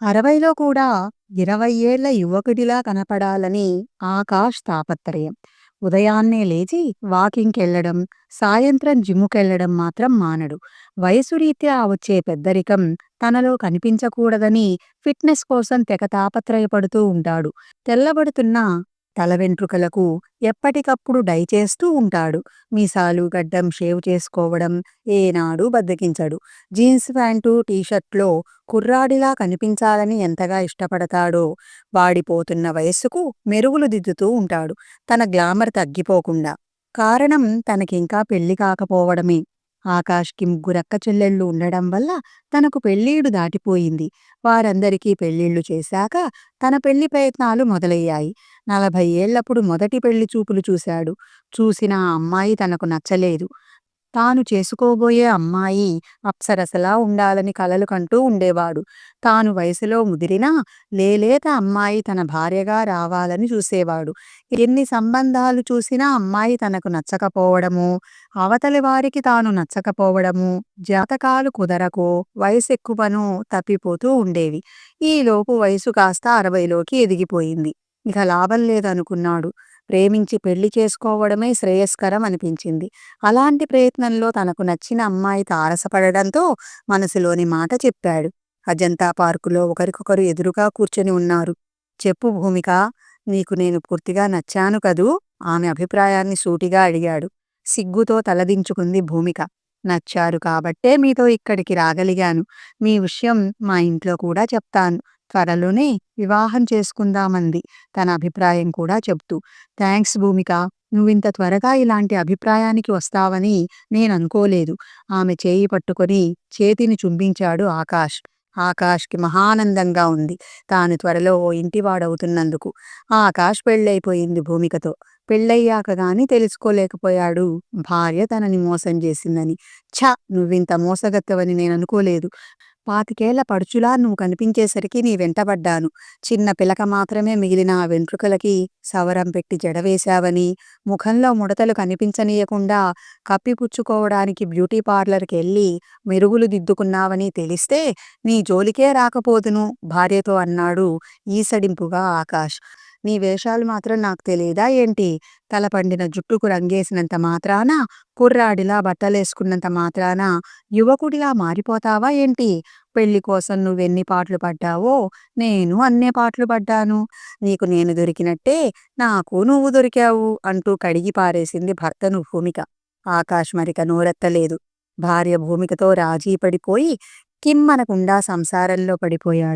అరవైలో కూడా ఇరవై ఏళ్ళ యువకుడిలా కనపడాలని ఆకాష్ తాపత్రయం. ఉదయాన్నే లేచి వాకింగ్‌కెళ్ళడం, సాయంత్రం జిమ్ముకెళ్ళడం మాత్రం మానడు. వయసురీత్యా వచ్చే పెద్దరికం తనలో కనిపించకూడదని ఫిట్‌నెస్ కోసం తెగ తాపత్రయపడుతూ ఉంటాడు. తెల్లబడుతున్న తల వెంట్రుకలకు ఎప్పటికప్పుడు డై చేస్తూ ఉంటాడు. మీసాలు, గడ్డం షేవ్ చేసుకోవడం ఏనాడు బద్దకించడు జీన్స్ ప్యాంటు, టీషర్ట్లో కుర్రాడిలా కనిపించాలని ఎంతగా ఇష్టపడతాడో వాడిపోతున్న వయస్సుకు మెరుగులు దిద్దుతూ ఉంటాడు. తన గ్లామర్ తగ్గిపోకుండా. కారణం తనకింకా పెళ్ళి కాకపోవడమే. ఆకాష్‌కి ముగ్గురక్క చెల్లెళ్ళు ఉండడం వల్ల తనకు పెళ్ళీడు దాటిపోయింది. వారందరికీ పెళ్ళిళ్ళు చేశాక తన పెళ్ళి ప్రయత్నాలు మొదలయ్యాయి. నలభై ఏళ్ళప్పుడు మొదటి పెళ్ళి చూపులు చూశాడు. చూసిన ఆ అమ్మాయి తనకు నచ్చలేదు. తాను చేసుకోబోయే అమ్మాయి అప్సరసలా ఉండాలని కలలు కంటూ ఉండేవాడు. తాను వయసులో ముదిరినా లేలేత అమ్మాయి తన భార్యగా రావాలని చూసేవాడు. ఎన్ని సంబంధాలు చూసినా అమ్మాయి తనకు నచ్చకపోవడము అవతలి వారికి తాను నచ్చకపోవడము జాతకాలు కుదరకో, ఎక్కువను తప్పిపోతూ ఉండేవి. ఈలోపు వయసు కాస్త అరవైలోకి ఎదిగిపోయింది. ఇక లాభం లేదనుకున్నాడు. ప్రేమించి పెళ్ళి చేసుకోవడమే శ్రేయస్కరం అనిపించింది. అలాంటి ప్రయత్నంలో తనకు నచ్చిన అమ్మాయి తారసపడడంతో మనసులోని మాట చెప్పాడు. అజంతా పార్కులో ఒకరికొకరు ఎదురుగా కూర్చొని ఉన్నారు. చెప్పు భూమిక నీకు నేను పూర్తిగా నచ్చాను కదూ? ఆమె అభిప్రాయాన్ని సూటిగా అడిగాడు. సిగ్గుతో తలదించుకుంది భూమిక. నచ్చారు కాబట్టే మీతో ఇక్కడికి రాగలిగాను. మీ విషయం మా ఇంట్లో కూడా చెప్తాను. త్వరలోనే వివాహం చేసుకుందామంది తన అభిప్రాయం కూడా చెప్తూ. థ్యాంక్స్ భూమిక నువ్వింత త్వరగా ఇలాంటి అభిప్రాయానికి వస్తావని నేననుకోలేదు. ఆమె చేయి పట్టుకొని చేతిని చుంబించాడు ఆకాష్. ఆకాష్‌కి మహానందంగా ఉంది. తాను త్వరలో ఓ ఇంటివాడవుతున్నందుకు. ఆకాష్ పెళ్ళైపోయింది భూమికతో. పెళ్ళయ్యాక గాని తెలుసుకోలేకపోయాడు భార్య తనని మోసం చేసిందని. ఛ! నువ్వింత నేను నేననుకోలేదు. పాతికేళ్ళ పడుచులా నువ్వు కనిపించేసరికి నీ వెంటబడ్డాను. చిన్న పిలక మాత్రమే మిగిలిన ఆ వెంట్రుకలకి సవరం పెట్టి జడ వేశావని, ముఖంలో ముడతలు కనిపించనీయకుండా కప్పిపుచ్చుకోవడానికి బ్యూటీ పార్లర్‌కెళ్ళి మెరుగులు దిద్దుకున్నావని తెలిస్తే నీ జోలికే రాకపోదును భార్యతో అన్నాడు ఈసడింపుగా ఆకాష్. నీ వేషాలు మాత్రం నాకు తెలియదా ఏంటి? తల పండిన జుట్టుకు రంగేసినంత మాత్రాన, కుర్రాడిలా బట్టలేసుకున్నంత మాత్రాన యువకుడిలా మారిపోతావా ఏంటి? పెళ్ళి కోసం నువ్వెన్ని పాట్లు పడ్డావో నేను అన్నే పాట్లు పడ్డాను. నీకు నేను దొరికినట్టే నాకు నువ్వు దొరికావు అంటూ కడిగి పారేసింది భర్తను భూమిక. ఆకాశ్ మరిక నోరెత్తలేదు. భార్య భూమికతో రాజీ పడిపోయి కిమ్మనకుండా సంసారంలో పడిపోయాడు.